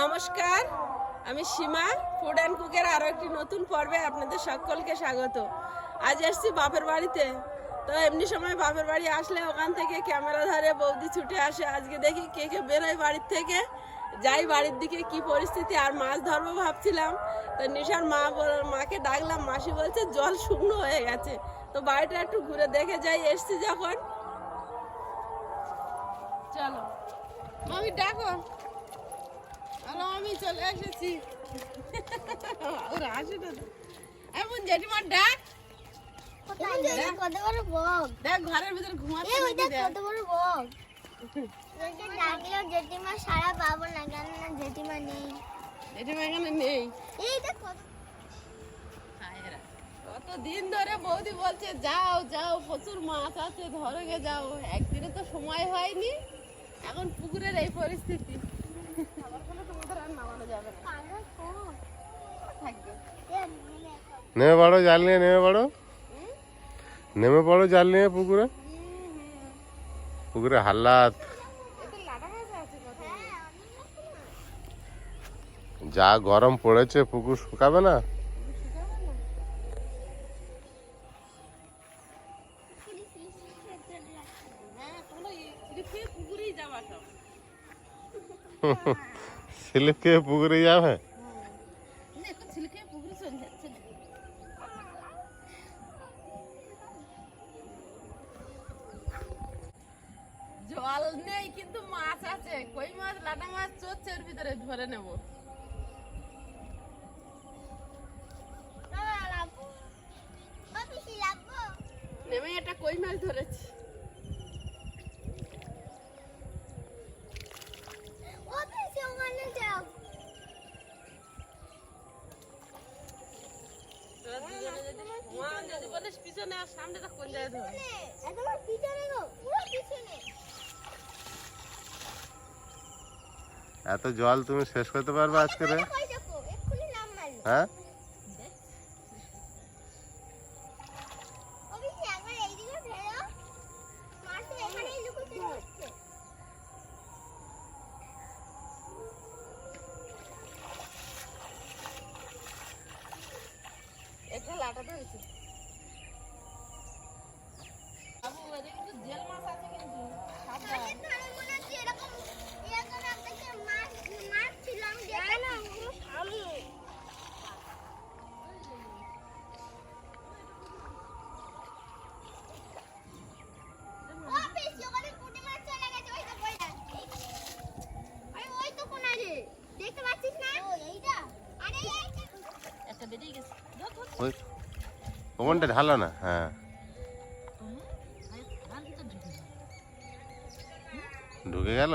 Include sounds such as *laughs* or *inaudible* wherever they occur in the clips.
নমস্কার, আমি সীমা food and কুকের আরও একটি নতুন পর্বে আপনাদের সকলকে স্বাগত। আজ এসছি বাপের বাড়িতে। তো এমনি সময় বাপের বাড়ি আসলে ওখান থেকে ক্যামেরা ধরে বৌদি ছুটে আসে। আজকে দেখি কে কে বেরোয় বাড়ির থেকে। যাই বাড়ির দিকে কি পরিস্থিতি আর মাছ ধরবো ভাবছিলাম। তো নিশার মা বল- মাকে ডাকলাম, মাসি বলছে, জল শুকনো হয়ে গেছে। তো বাড়িটা একটু ঘুরে দেখে যাই, এসছি যখন। চলো। আমি ডাকো। চলে এসেছি। ওরা আসে না এমন জেঠিমার ডাক। কত বড় বক। দেখ ঘরের ভিতরে ঘুমাচ্ছে এই নাকি দেখ দেখ। কত বড় বক। ডাকলেও জেঠিমা সারা পাবো না জেঠিমা নেই। জেঠিমা এখানে নেই। কত দিন ধরে বৌদি বলছে যাও যাও প্রচুর মাছ আছে ধরে যাও। একদিনে তো সময় হয়নি। এখন পুকুরের এই পরিস্থিতি আবার কোনো তোমাদের আর নামানো যাবে না কালো কম থাকবে নেমে পড়ো জাল নিয়ে নেমে পড়ো। নেমে পড়ো জাল নিয়ে পুকুরে। পুকুরে হাল্লাত। যা গরম পড়েছে পুকুর শুকাবে না? হ্যাঁ যাওয়া সব। *laughs* সিলিপকে পুকুরে যাবে? জল নেই কিন্তু মাছ আছে। কই মাছ? লাটা মাছ চোর ভিতরে ধরে নেব। এত জল তুমি শেষ করতে পারবে আজকে রে? হ্যাঁ ওমনটা ঢালো না হ্যাঁ। ঢুকে। গেল?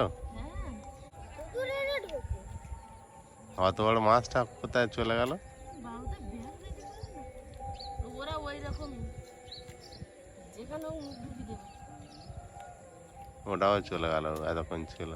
অত বড় মাছটা কোথায় চলে গেল? ওটাও চলে গেল, এতক্ষণ ছিল।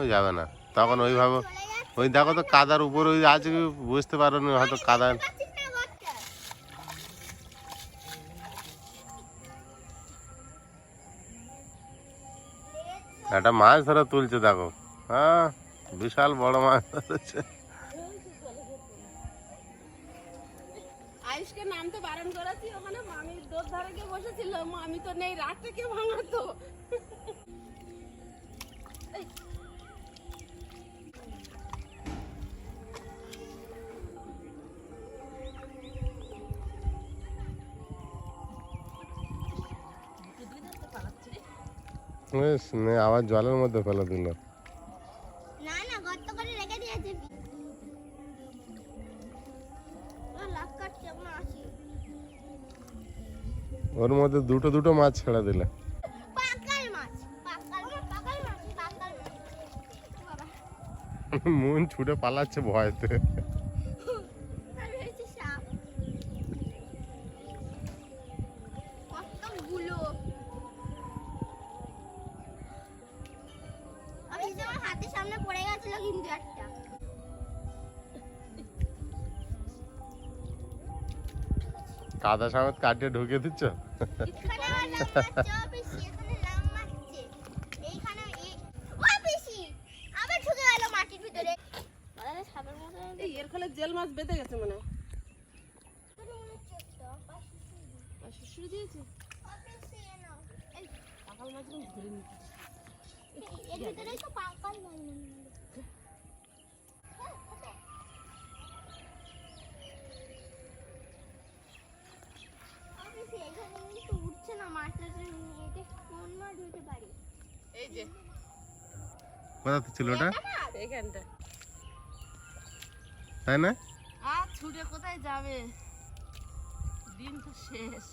যায় ও যাবে না। তখন ওইভাবে ওই দেখো তো কাদার উপর ওই আছে বুঝতে পারো না, হয়তো কাদা পাচ্ছিস না ঘরটা একটা মাছ ধরে তুলছে দেখো। হ্যাঁ বিশাল বড় মাছ ধরেছে। আয়ুষকে নামতে বারণ করেছি ওখানে গিয়ে বসেছিল। তো নেই কে ভাঙাতো আবার জলের মধ্যে ফেলে দিল। না না গর্ত করে রেখে দিয়েছে ও লাভ কাটছে এখন আসি। ওর মধ্যে দুটো দুটো মাছ ছেড়ে দিলে। মন ছুটে পালাচ্ছে ভয়তে। ভিতরে। আরে সাপের মতো এই এর ফলে জেল মাছ বেঁধে গেছে মনে হয়। দিয়েছে? পাকাল ধরে নিতে এর ভিতরেই তো পাকাল মাছ। এই যে। কোথা ছিল ওটা? এইখানটা। তাই না? আর ছুটে কোথায় যাবে? দিন তো শেষ।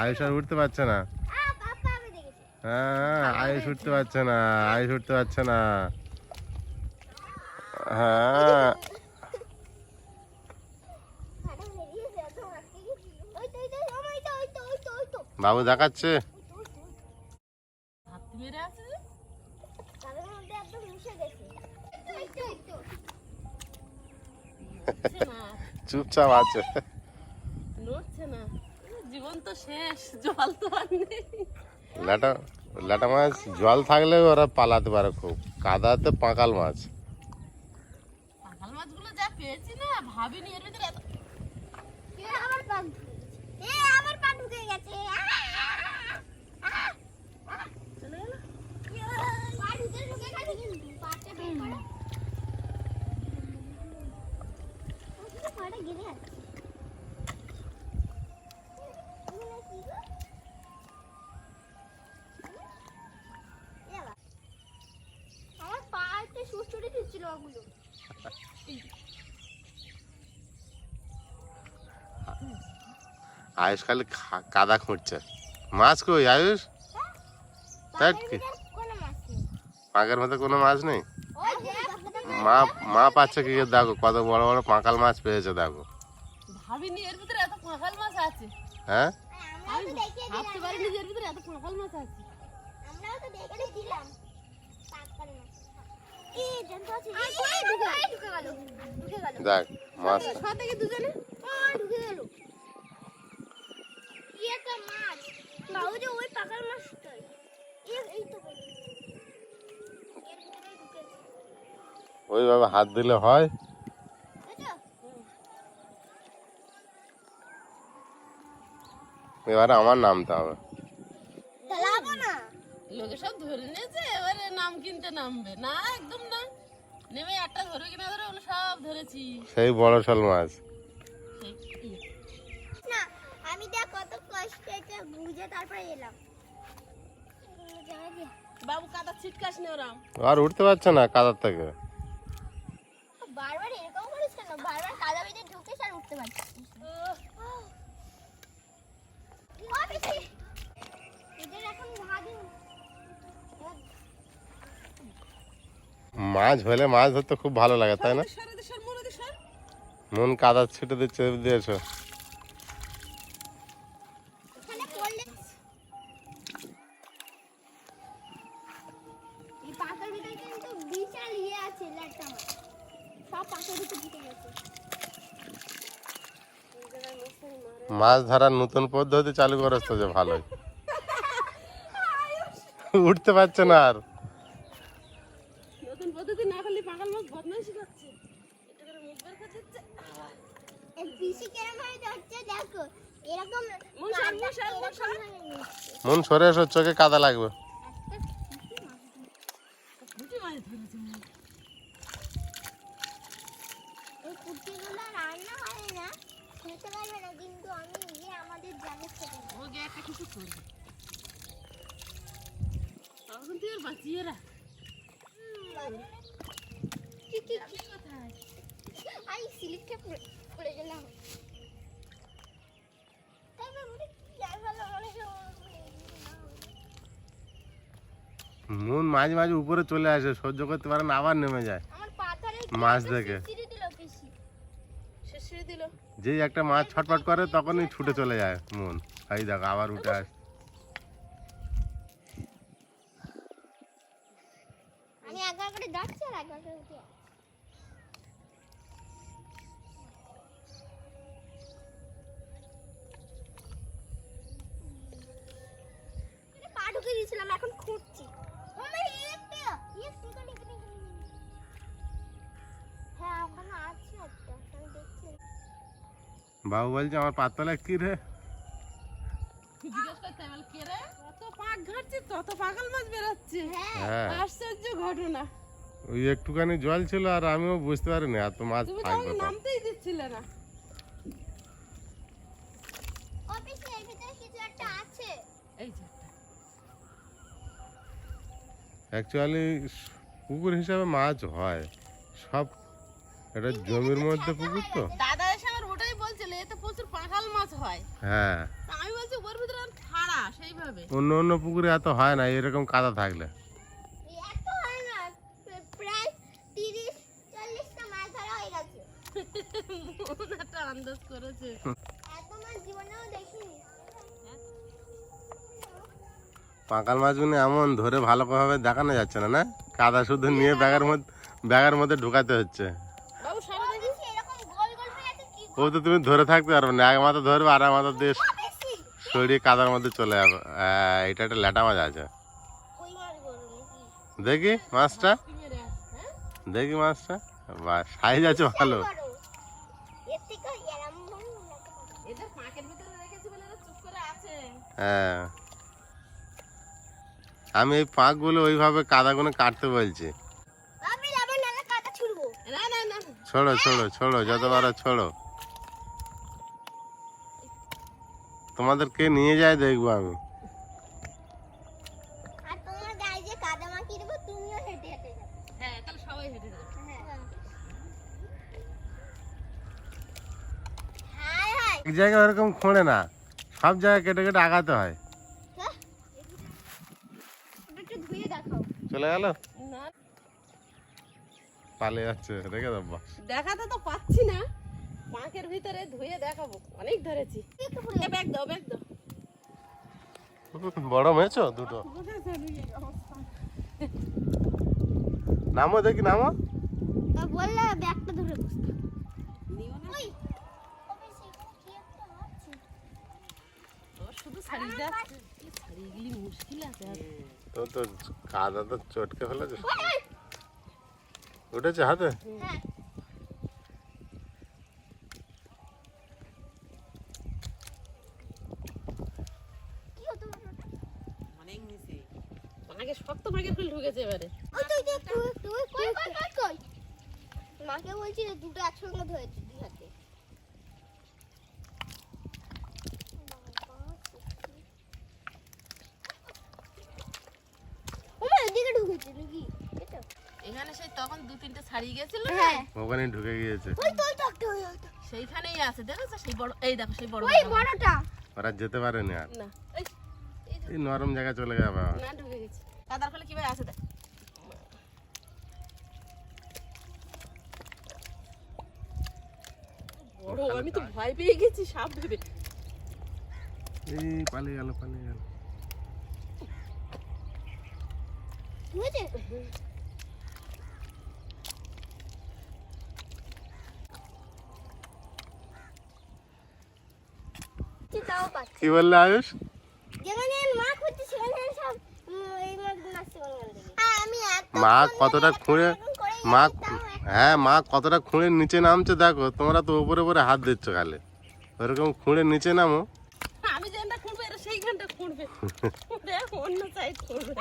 আয়ুষ আর উঠতে পারছে না। আ বাবা আমি দেখেছি হ্যাঁ আয়ুষ উঠতে পারছে না আয়ুষ উঠতে পারছে না। হ্যাঁ আরে বেরিয়ে যা তো আটকে গেছি ওই তো ওই তো ওই তো ওই তো ওই তো ওই তো বাবু দেখাচ্ছে হাত মেরে আছে যে। তাদের মধ্যে একদম মিশে গেছে এই তো এই তো নড়ছে দেখাচ্ছে। চুপচাপ আছে। জল মাছ, জল থাকলে ওরা পালাতে পারে খুব। কাদাতে পাঁকাল মাছ পাকাল মাছগুলো যা পেয়েছি না ভাবিনি এর ভিতরে এত এ আমার পা এ আমার পা ঢুকে গেছে চলে গেল পা ঢুকে ঢুকে গেছে কিন্তু পাটা বের করো ওটা পাটা গেলে আছে এগুলো কি গো? এ বাবা। আমার পাতে সুস্থরে দিচ্ছিল ওগুলো আয়ুষ খালি খা- কাদা খুঁড়ছে। মাছ কই আয়ুষ? তাই কি? পাঁকের মধ্যে কোনো মাছ নেই? মা মা পাচ্ছে কি দেখো কত বড় বড় পাঁকাল মাছ পেয়েছে দেখো। ভাবিনি এর ভিতরে এত পাকাল মাছ আছে। হ্যাঁ? আমরাও ভাবতে পারিনি এর ভিতরে এত পাকাল মাছ আছে। আমরাও তো দেখিয়ে দিলাম। পাকাল মাছ। এই জানতো আছে এই ঢুকে ঢুকে গেল ঢুকে গেল দেখ মাছ সাথে কি দুজনে? বাবু যে ওই পাকাল মাছটাই এই এই তো ওইভাবে হাত দিলে হয়। এবারে আমার নামতে হবে। না। লোকে সব ধরে নিয়েছে এবারে নাম কিনতে নামবে। না একদম না। নেমে একটা ধরে কিনা ধরে ওগুলো সব ধরেছি। সেই বড় শোল মাছ সেই না আমি দেখ কত এটা বুঝে তারপরে এলাম। বাবু কাদা ছিটকাস নে ওরাম। আর উঠতে পারছে না কাদার থেকে। বারবার এরকম করিস কেন? বারবার কাদা বেঁধে ঢুকিস আর উঠতে পারছিস মাছ হলে মাছ ধরতে খুব ভালো লাগে তাই না? মন কাদা ছিটে দিচ্ছে দিয়েছ। মাছ ধরার নতুন পদ্ধতি চালু করেছ তো যে ভালোই। উঠতে পারছে না আর। নতুন পদ্ধতি না করলে মাছ বদমাইশি করছে। করে মুখ বের ধরছে দেখো। এরকম। মন সরে এসো চোখে কাদা লাগবে বুঝি মাছ ধরেছে মনে হয়। এই কুটিগুলো রান্না হয় না খেতে পারবে না কিন্তু আমি গিয়ে আমাদের জায়গা খেতে ও গিয়ে একটা কিছু করবে তখন তুই আর বাঁচিয়ে রাখ কি কি যাবি কোথায় পড়ে গেলাম। মনে যাই ভালো মনে মন মাঝে মাঝে উপরে চলে আসে সহ্য করতে পারে না আবার নেমে যায়। মাছ দেখে। যেই একটা মাছ ছটফট করে তখনই ছুটে চলে যায় মন। এই দেখো আবার উঠে আসে। বলছে আমার পাতলা কি রে হ্যাঁ। আশ্চর্য ঘটনা ওই একটুখানি জল ছিল আর আমিও বুঝতে পারিনি এত মাছ নামতেই দিচ্ছিলে না। অ্যাকচুয়ালি পুকুর হিসাবে মাছ হয়। সব এটা জমির মধ্যে পুকুর তো। দাদা এসে আমার ওটাই বলছিল এতে প্রচুর পাঁকাল মাছ হয়। হ্যাঁ। আমি বলছি ওর ভিতরে আর সেইভাবে? অন্য অন্য পুকুরে এত হয় না এরকম কাদা থাকলে। এত হয় না প্রায় তিরিশ চল্লিশটা মাছ ধরা হয়ে গেছে। একটা আন্দাজ করেছে। এত মাছ জীবনেও দেখিনি। পাঁকাল মাছগুলো এমন ধরে ভালোভাবে দেখানো যাচ্ছে না না? কাদা শুধু নিয়ে ব্যাগের মধ্যে ব্যাগের মধ্যে ঢুকাতে হচ্ছে বাবু সারা দেখি অফিসে এরকম গোল গোল হয়ে আছে কি ও তো তুমি ধরে থাকতে পারবে না এক মাথা ধরবে আর এক মাথা দিয়ে সরিয়ে কাদার মধ্যে চলে যাবে। আহ, এটা একটা ল্যাটা মাছ আছে। দেখি মাছটা। হ্যাঁ? দেখি মাছটা। বা সাইজ আছে ভালো। হ্যাঁ। আমি এই পাকগুলো ওইভাবে কাদাগুলো কাটতে বলছি। আমি আবার নালা কাটা ছুড়বো। না না না। ছোড়ো ছোড়ো ছোড়ো যত পারো ছোড়ো তোমাদের কে নিয়ে যায় দেখব আমি আর তোমার গায়ে যে কাদা মাখিয়ে দেবো তুমিও হেঁটে হেঁটে যাবে হ্যাঁ তাহলে সবাই হেঁটে যাবে। হ্যাঁ। হাই হাই। এক জায়গায় ওরকম খোঁড়ে না সব জায়গায় কেটে কেটে আগাতে হয়। হ্যাঁ? একটু ধুয়ে দেখাও। চলে গেল? না। পালিয়ে যাচ্ছে দেবো। দেখাতে তো পাচ্ছি না। পাঁকের ভিতরে ধুয়ে দেখাবো। অনেক ধরেছি। ব্যাগ দাও ব্যাগ দাও। বড় মেয়েছো? দুটো। নামো দেখি নামো। তা বললে ব্যাগটা ধরে বসতে। তো তো কাদা তো চটকে ফেলেছে। উঠেছে হাতে? হ্যাঁ কি হতো ওটা? অনেক নিচে পাঁকে শক্ত পাঁকের ফুল ঢুকেছে এবারে ওই তো, ওই তো, একটু, একটু, ওই কই, কই, কই, কই? মাকে বলছি যে দুটো একসঙ্গে ধরেছি দুই হাতে ওমা এদিকে ঢুকেছে নাকি এটা এখানে সেই তখন দু তিনটে ছাড়িয়ে গেছিল হ্যাঁ। ওখানে ঢুকে গিয়েছে। ওই তো একটা ওই তো। সেইখানেই আছে দেখেছ? সেই বড় এই দেখো সেই বড় ওই বড়টা। ওরা যেতে পারেনি আর। না এই নরম জায়গায় চলে যাবে না ঢুকে গেছে। কাদার ফলে কীভাবে আছে দেখ। বড় আমি তো ভয় পেয়ে গেছি সাপ ভেবে। এই পালিয়ে গেল পালিয়ে গেল তাও পাচ্ছে কি বললে আয়ুষ? মা সন্ধ্যে কতটা খুঁড়ে মা হ্যাঁ মা কতটা খুঁড়ে নিচে নামছে দেখো তোমরা তো উপরে উপরে হাত দিচ্ছ খালে। ওরকম খুঁড়ে নিচে নামো। আমি যেখানটা খুঁড়বো এরা সেইখানটা খুঁড়বে। অন্য সাইড খুঁড়বে।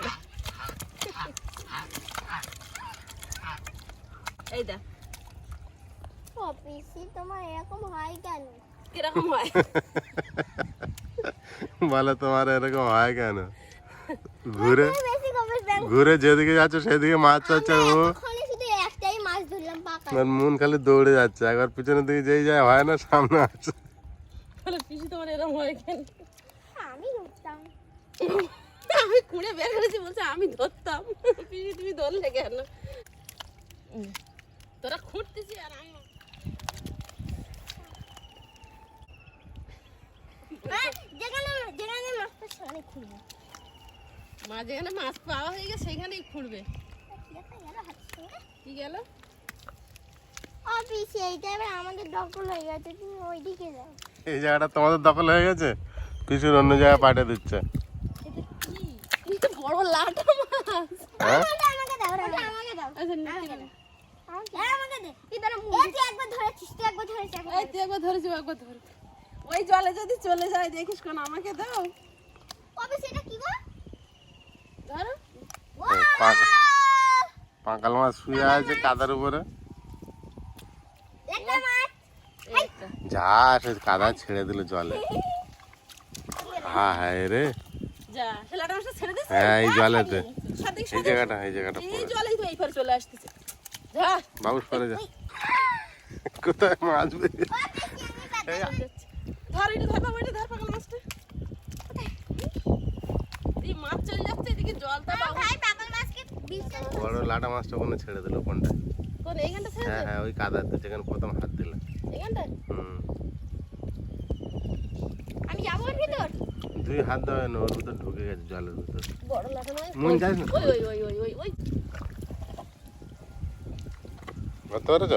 এই দেখ। তোমার এরকম হয় কেন? কীরকম হয়? *laughs* বলে তোমার এরকম হয় কেন? *laughs* ঘুরে ঘুরে যেদিকে যাচ্ছ সেদিকে মাছ চাচ্ছে ও। ওখানে শুধু একটাই মাছ ধরলাম পাকা। আর মন খালি দৌড়ে যাচ্ছে একবার পিছনের দিকে যেই যায় হয় না সামনে আছে পিসি তোমার এরকম হয় কেন? আমি ধরতাম। আমি খুঁড়ে বের করেছি বলছে আমি ধরতাম। পিসি তুমি ধরলে কেন? তোরা খুঁড়তেছি আর আমি হ্যাঁ, যেখানে যেখানে সেখানে খুলবো যেখানে মাছ পাওয়া হয়ে গেছে সেইখানেই খুঁড়বে। কি গেল? এইটা এবার আমাদের দখল হয়ে গেছে তুমি ওইদিকে যাও। এই জায়গাটা তোমাদের দখল হয়ে গেছে? অন্য জায়গায় পাঠিয়ে দিচ্ছে। বড় লাটা মাছ। হ্যাঁ? আমাকে দাও আমাকে দাও আমাকে একবার একবার ধরেছি ওই জলে যদি চলে যায় দেখিস কোন আমাকে দাও। কবে সেটা কি গো? ধরো। এই পাঁকাল মাছ শুয়ে আছে কাদার উপরে। যা সে কাদা ছেড়ে দিল জলে। *laughs* হ্যাঁ হ্যাঁ রে। হ্যাঁ এই জলেতে এই জায়গাটা এই জায়গাটা বাবুস পরে যা। কোথায় মাছ ধর এটা ধর বাবা এটা ধর পাগল মাছটা। এই মাছ চলে যাচ্ছে এদিকে জলটা আমার ভাই পাগল মাছকে বড় লাটা মাছটা ওখানে ছেড়ে দিল কোনটা? কোন এইখানটা ছেড়ে হ্যাঁ হ্যাঁ ওই কাদাতে যেখানে প্রথম হাত দিল। এইখানটা? হুম। আমি যাব ওর ভিতর? দুই হাত দেওয়া না ওর ভিতর ঢুকে গেছে জলের ভিতর। বড় লাটা মাছ? মন যাস না? ওই ওই ওই ওই ওই ওই। ধরতে পেরেছ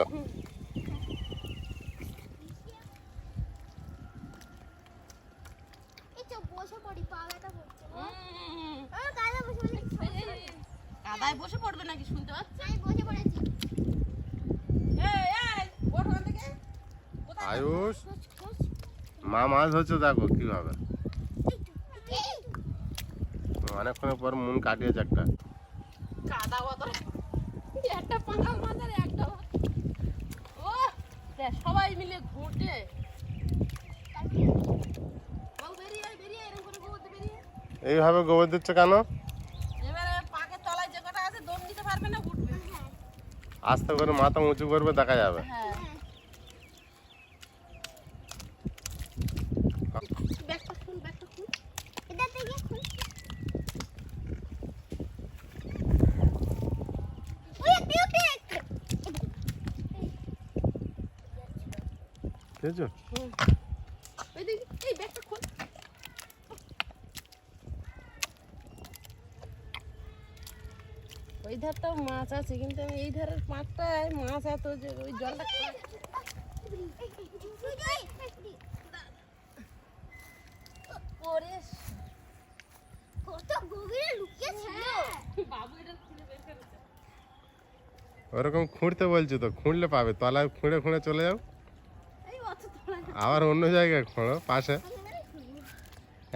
এই চো বসে পড়ি পা ব্যথা করছে উম, ও কাজে বসে পড়ি এই, এই, এই, কাদায় বসে পড়বে নাকি শুনতে পাচ্ছ আমি বসে পড়েছি। আয়ুষ? মা মাছ হচ্ছে দেখো কীভাবে। অনেকক্ষণের পর মন কাটিয়েছে একটা। কাদা অত একটা পাঙ্গাল মাছ আর একটা ও সবাই মিলে ঘুরতে। এইভাবে গোবর দিচ্ছে কেন এবারে পাকের তলায় যে কটা আছে দম দিতে পারবে না উঠবে আস্তে করে মাথা উঁচু করবে দেখা যাবে। হ্যাঁ। ব্যাগটা খুল ব্যাগটা খুল এটা থেকে খুল ওই একটা ওই একটা বুঝেছ ওই দেখি এই ব্যাগটা খোল ওই ধারটাও মাছ আছে কিন্তু আমি এই ধারের পাঁচটায় মাছ এত যে ওই জলটা ওরকম খুঁড়তে বলছি তো খুঁড়লে পাবে তলায় খুঁড়ে খুঁড়ে চলে যাও। আবার অন্য জায়গায় খোঁড়ো পাশে।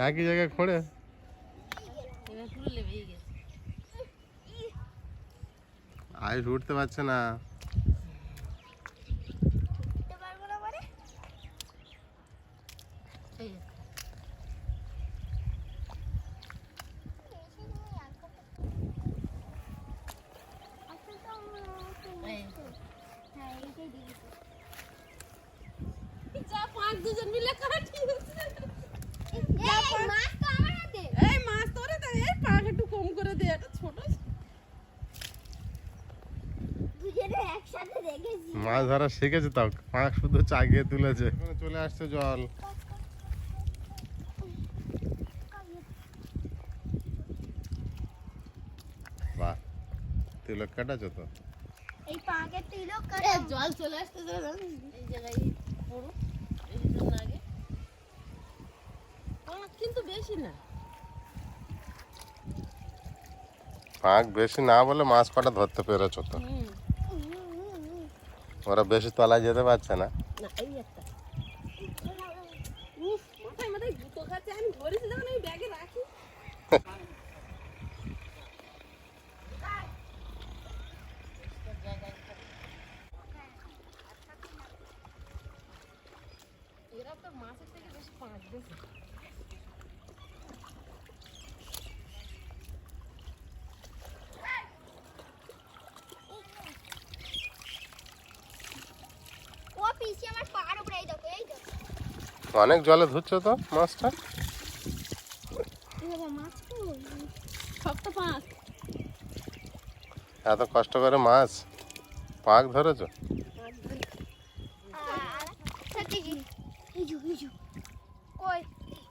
একই জায়গায় খুঁড়ে এবার পুরো লেবেই গেছে আয়ুষ উঠতে পারছে না উঠতে পারব না মানে এই যে, এই। হ্যাঁ এইটাই দিয়েছি যা পাঁচ দুজন মিলে কাটিয়েছে এই মাছ তো আমার হাতে এই মাছ তোরে দে এই পাক একটু কম করে দে এটা ছোট দুজনে একসাথে দেখেছি মাছ ধরা শিখেছে তাও পাঁক শুধু চাগিয়ে তুলেছে। চলে আসছে জল। বাহ তিলক কাটাছো তো? এই পাকে তিলক এ, জল চলে আসতে এই জায়গায় পড়ো এই জন্য আগে। কিন্তু বেশি না। পাঁক বেশি না বলে মাছ কটা ধরতে পেরেছ তো? ওরা বেশি তলায় যেতে পারছে না না এই একটা উফ মাথায় মাথায় জুতো খাচ্ছে আমি ধরেছি যখন আমি ব্যাগে রাখি এরা তো মাছের থেকে বেশি পাঁচ বেশি ও পিসি আমার পার উপরে এই দেখো এই দেখো অনেক জলে ধুচ্ছ তো মাছটা এত কষ্ট করে মাছ পাক ধরেছো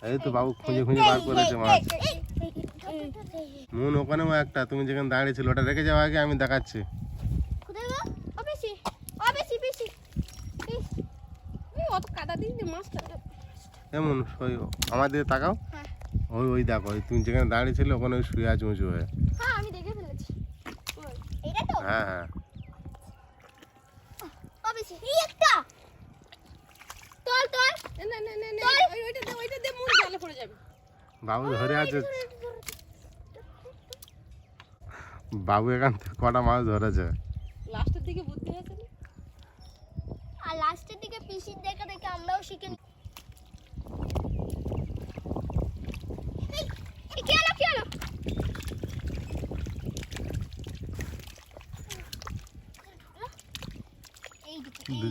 এই তো বাবু খুঁজে খুঁজে বার করেছে মাছ মুন ওখানেও একটা তুমি যেখানে দাঁড়িয়ে ছিল ওটা রেখে যাও আগে আমি দেখাচ্ছি এমন সই আমার দিকে তাকাও ওই ওই দেখো ওই তুমি যেখানে দাঁড়িয়ে ছিলে ওখানে ওই শুয়ে আছে উঁচু হয়ে। হ্যাঁ হ্যাঁ, হ্যাঁ। বাবু ধরে আছে। বাবু এখান থেকে কটা মাছ ধরেছে।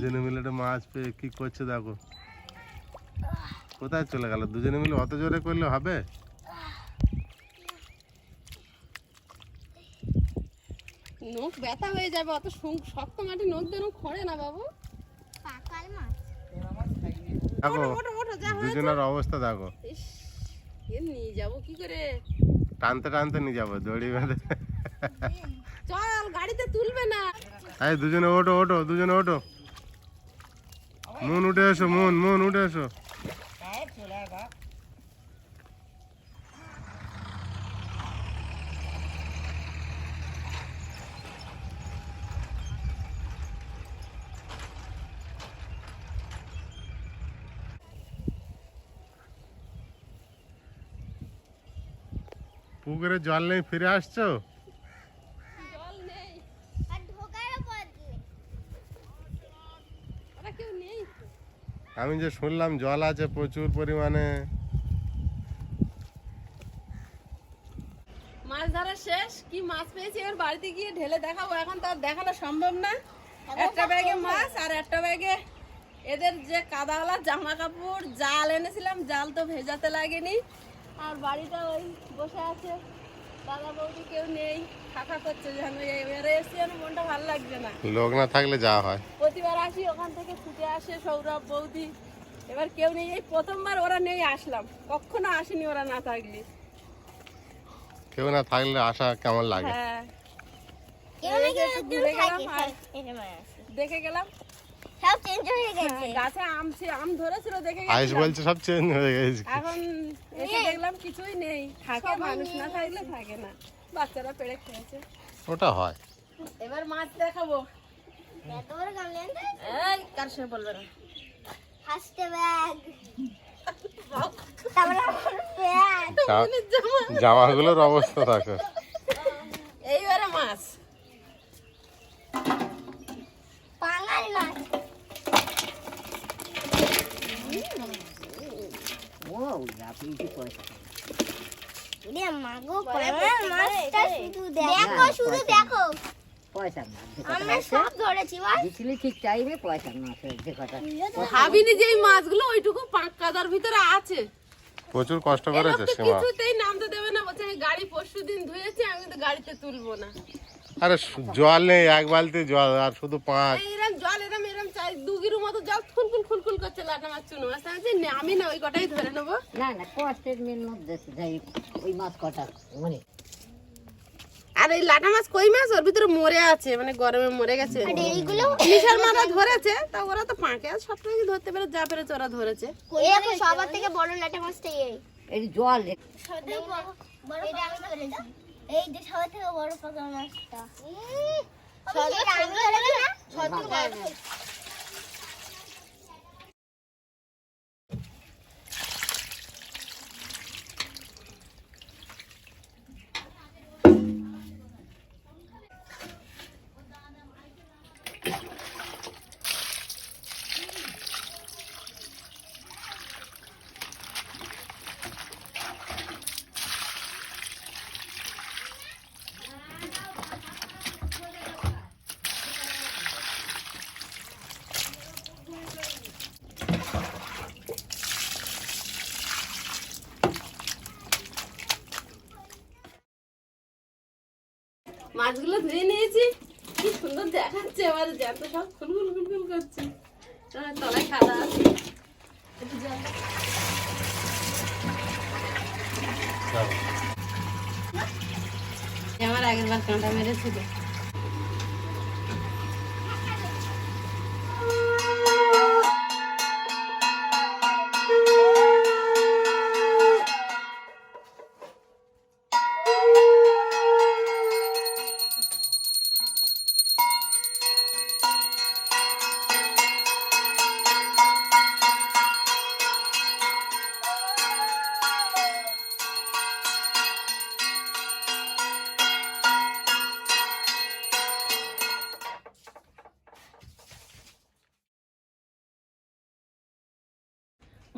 দুজনে মিলে একটা মাছ পেয়ে কি করছে দেখো। কোথায় চলে গেল? দুজনে মিলে অত জোরে করলে হবে? নখ ব্যথা হয়ে যাবে অত শক্ত মাটি নখ দিয়ে নখ খড়ে না বাবু। দেখো দুজনের অবস্থা দেখো। নিয়ে যাব কি করে? টানতে টানতে নিয়ে যাব দড়ি বেঁধে। চল গাড়িতে তুলবে না। এই দুজনে ওঠো ওঠো দুজনে ওঠো। মন উঠে এসো মন মন উঠে এসো পুকুরে জল নেই ফিরে আসছো আমি যে শুনলাম জল আছে প্রচুর পরিমাণে। মাছ ধরা শেষ? কি মাছ পেয়েছি? এবার বাড়িতে গিয়ে ঢেলে দেখাবো। এখন তো আর দেখানো সম্ভব না। একটা ব্যাগে মাছ আর একটা ব্যাগে এদের যে কাদাওয়ালা জামা কাপড় জাল এনেছিলাম। জাল তো ভেজাতে লাগেনি। আর বাড়িটা ওই বসে আছে। দাদা বৌদি কেউ নেই ফাঁকা করছে যেন এবারে এসে যেন মনটা ভালো লাগছে না। লোক না থাকলে যাওয়া হয়। প্রতিবার আসি ওখান থেকে ছুটে আসে সৌরভ বৌদি। এবার কেউ নেই এই প্রথমবার ওরা নেই আসলাম। কখনো আসেনি ওরা না থাকলে। কেউ না থাকলে আসা কেমন লাগে? হ্যাঁ। দেখে গেলাম সব চেঞ্জ হয়ে গেছে। গাছে আম ছে- আম ধরেছিল দেখে আইস বলছে সব চেঞ্জ হয়ে গেছে। এখন এসে দেখলাম কিছুই নেই। থাকে মানুষ না থাকলে থাকে না। বাচ্চারা পেড়ে খেয়েছে। ওটা হয়। এবার মাছ দেখাবো। বলবে না? ব্যাগ জামাগুলোর অবস্থা দেখো এইবারে মাছ পাঙাল মাছ রে মাগো পাঙাল মাছটা শুধু দেখো শুধু দেখো পয়সা না আমরা সব ধরেছি বল দিছিলি ঠিক টাইমে পয়সা না যে কটা ভাবিনি যে এই মাছগুলো ওইটুকু পাঁক কাদার ভিতরে আছে। প্রচুর কষ্ট করেছে কিছুতেই নামতে দেবে না বলছে গাড়ি পরশু দিন ধুয়েছি আমি তো গাড়িতে তুলবো না। আরে জল নেই এক বালতি জল আর শুধু পাঁচ জল এরম চাই দুগির মতো জল ফুলকুল ফুলকুল করছে লাটা মাছ চুনো মাছ। "না, আমি না ওই কটাই ধরে নেব। না না কষ্টের মেন মধ্যে যাই ওই মাছ কটা মানে আর এই লাটা মাছ কই মাছ? ওর ভিতরে মরে আছে মানে গরমে মরে গেছে। আর এইগুলো নিশার মাথা ধরেছে তা ওরা তো পাঁকে আর সব কিছু ধরতে পেরে যা পেরেছে ওরা ধরেছে। এই সবার থেকে বড় লাটা মাছটা এই। এই জল সবার থেকে বড় বড় এটা আমি ধরেছি। এই যে সবার থেকে বড় পাকা মাছটা। সবার মাছগুলো ধুয়ে নিয়েছি। কি সুন্দর দেখাচ্ছে আমার জ্যান্ত সব খুলগুল খুলগুল করছে। তলায় খাদা আছে। আমার আগের বার কাঁটা মেরেছিল।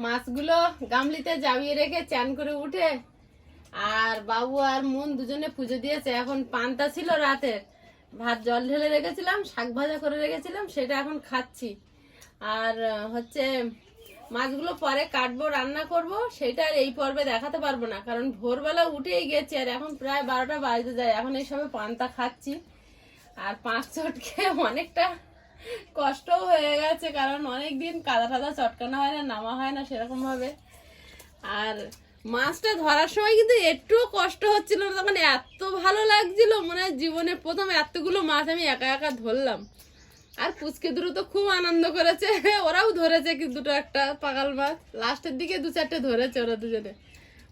মাছগুলো গামলিতে জাবিয়ে রেখে চান করে উঠে, আর বাবু আর মন দুজনে পুজো দিয়েছে। এখন পান্তা ছিল রাতের ভাত জল ঢেলে রেখেছিলাম, শাক ভাজা করে রেখেছিলাম, সেটা এখন খাচ্ছি। আর হচ্ছে মাছগুলো পরে কাটবো, রান্না করব, সেটা আর এই পর্বে দেখাতে পারব না, কারণ ভোরবেলা উঠেই গেছি, আর এখন প্রায় বারোটা বাজতে যায়। এখন এই সবে পান্তা খাচ্ছি। আর পাঁচ চটকে অনেকটা কষ্টও হয়ে গেছে কারণ অনেক দিন কাদা টাদা চটকানো হয় না নামা হয় না সেরকম ভাবে আর মাছটা ধরার সময় কিন্তু একটুও কষ্ট হচ্ছিল না তখন এত ভালো লাগছিল মনে হয় জীবনে প্রথম এতগুলো মাছ আমি একা একা ধরলাম। আর পুচকে দুটো তো খুব আনন্দ করেছে *laughs* ওরাও ধরেছে কি দুটো একটা পাগাল মাছ। লাস্টের দিকে দু চারটে ধরেছে ওরা দুজনে।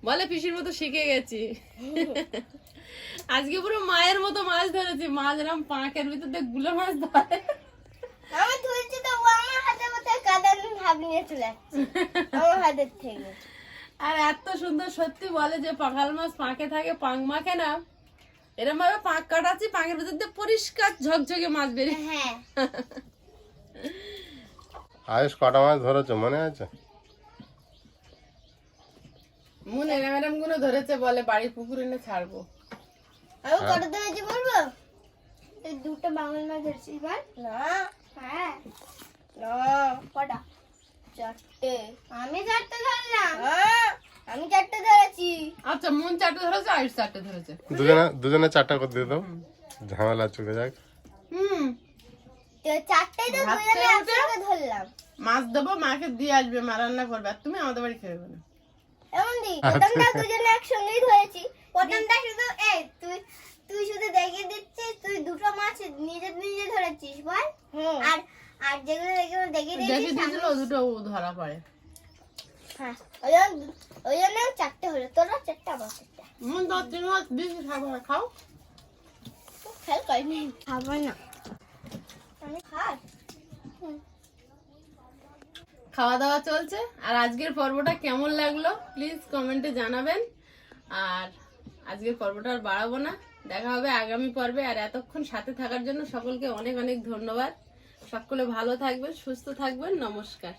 বলে পিসির মতো শিখে গেছি। আজকে পুরো মায়ের মতো মাছ ধরেছি মাছ এরকম পাঁকের ভিতর দিয়ে গুলো মাছ ধরে। আমি তুলছি তো ও আমার হাতে মতো কাদা ভাগ নিয়ে চলে যাচ্ছে আমার হাতের থেকে। আর এত সুন্দর সত্যি বলে যে পাখাল মাছ পাঁকে থাকে পাঁক মাখে না। এরকম ভাবে পাঁক কাটাচ্ছি পাঁকের ভিতর দিয়ে পরিষ্কার ঝকঝকে মাছ বেরিয়ে হ্যাঁ। আয়ুষ কটা মাছ ধরেছো? মনে আছে? মন এরম এরমগুলো ধরেছে বলে বাড়ির পুকুরে এনে ছাড়বো। আমি কত ধরেছি বলব? এই দুটো বাঙাল মাছ ধরেছি এবার। না। হ্যাঁ। কটা? চারটে। আমি চারটে ধরলাম। আমি চারটে ধরেছি। আচ্ছা মন চারটে ধরেছে আয়ুষ চারটে ধরেছে। দুজনে দুজনে চারটা করে দিয়ে দাও। ঝামেলা চুকে যাক। হুম। তো চারটেই তো দুজনে একসাথে ধরলাম। মাছ দেবো মাকে দিয়ে আসবে মা রান্না করবে আর তুমি আমাদের বাড়ি খেয়ে না। এমন দি প্রথমটা দুজনে একসঙ্গেই ধরেছি। প্রথমটা শুধু এই তুই তুই শুধু দেখিয়ে দিচ্ছিস তুই দুটো মাছ নিজে নিজে ধরেছিস বল। আর আর যেগুলো দেখিয়ে দেখে দিয়েছিস দিয়েছিল দুটো ধরা পড়ে। হ্যাঁ ওই জন্য ওই জন্য চারটে হলো তোরা চারটে আমার চারটে। মন তো তিন মাছ বেশি খাব না, খাও। খেয়াল করিনি। খাব না। আমি খাই। খাওয়া দাওয়া চলছে আর আজকের পর্বটা কেমন লাগল প্লিজ কমেন্টে জানাবেন। আর আজকের পর্বটা আর বাড়াবো না। দেখা হবে আগামী পর্বে। আর এতক্ষণ সাথে থাকার জন্য সকলকে অনেক অনেক ধন্যবাদ। সকলে ভালো থাকবেন, সুস্থ থাকবেন। নমস্কার।